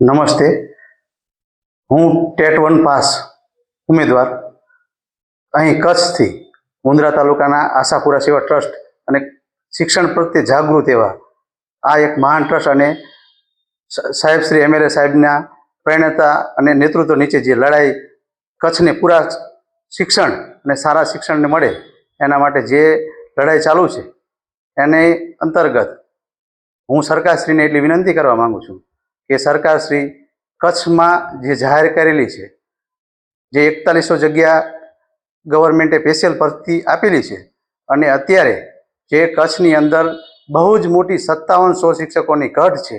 નમસ્તે. હું TET one pass ઉમેદવાર. અહીં કચ્છથી મુંદ્રા તાલુકાના આશાપુરા સેવા ટ્રસ્ટ અને શિક્ષણ પ્રત્યે જાગૃત એવા આ એક મહાન ટ્રસ્ટ અને સાહેબ શ્રી એમએલએ સાહેબના પ્રેરણતા અને નેતૃત્વ નીચે જે લડાઈ કચ્છને પૂરા શિક્ષણ અને સારા શિક્ષણને મળે એના માટે જે લડાઈ ચાલુ છે, એને અંતર્ગત હું સરકારશ્રીને એટલી વિનંતી કરવા માગું છું કે સરકારશ્રી કચ્છમાં જે જાહેર કરેલી છે, જે એકતાલીસો જગ્યા ગવર્મેન્ટે સ્પેશિયલ ભરતી આપેલી છે અને અત્યારે જે કચ્છની અંદર બહુ જ મોટી સત્તાવનસો શિક્ષકોની ઘટ છે,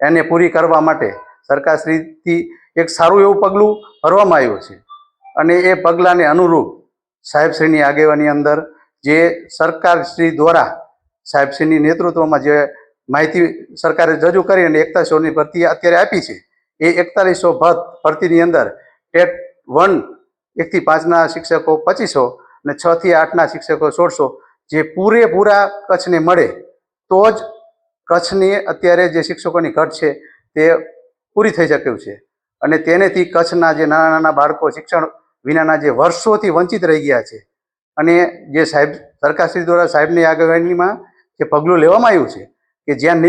એને પૂરી કરવા માટે સરકારશ્રીથી એક સારું એવું પગલું ભરવામાં આવ્યું છે. અને એ પગલાંને અનુરૂપ સાહેબશ્રીની આગેવાની અંદર જે સરકારશ્રી દ્વારા સાહેબશ્રીની નેતૃત્વમાં જે માહિતી સરકારે રજૂ કરી અને એકતાલીસોની ભરતી અત્યારે આપી છે. એ એકતાલીસો ભત ભરતીની અંદર ટેટ વન એકથી પાંચના શિક્ષકો પચીસો અને છથી આઠના શિક્ષકો સોળસો જે પૂરેપૂરા કચ્છને મળે તો જ કચ્છની અત્યારે જે શિક્ષકોની ઘટ છે તે પૂરી થઈ શક્યું છે. અને તેનેથી કચ્છના જે નાના નાના બાળકો શિક્ષણ વિનાના જે વર્ષોથી વંચિત રહી ગયા છે અને જે સાહેબ સરકારશ્રી દ્વારા સાહેબની આગેવાનીમાં જે પગલું લેવામાં આવ્યું છે કે જ્યાં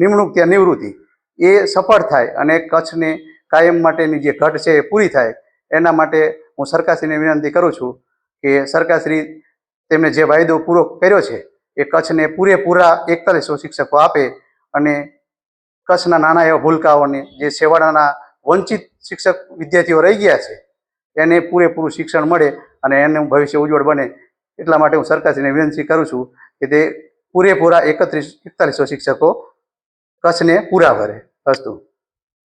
નિમણૂક ત્યાં નિવૃત્તિ, એ સફળ થાય અને કચ્છને કાયમ માટેની જે ઘટ છે એ પૂરી થાય, એના માટે હું સરકારશ્રીને વિનંતી કરું છું કે સરકારશ્રી તેમણે જે વાયદો પૂરો કર્યો છે, એ કચ્છને પૂરેપૂરા એકતાલીસો શિક્ષકો આપે અને કચ્છના નાના એવા ભૂલકાઓને જે છેવાડાના વંચિત શિક્ષક વિદ્યાર્થીઓ રહી ગયા છે, એને પૂરેપૂરું શિક્ષણ મળે અને એનું ભવિષ્ય ઉજ્જવળ બને. એટલા માટે હું સરકારશ્રીને વિનંતી કરું છું કે તે પૂરેપૂરા એકત્રીસ એકતાલીસો શિક્ષકો કચ્છને પૂરા ભરે અસ્તુ.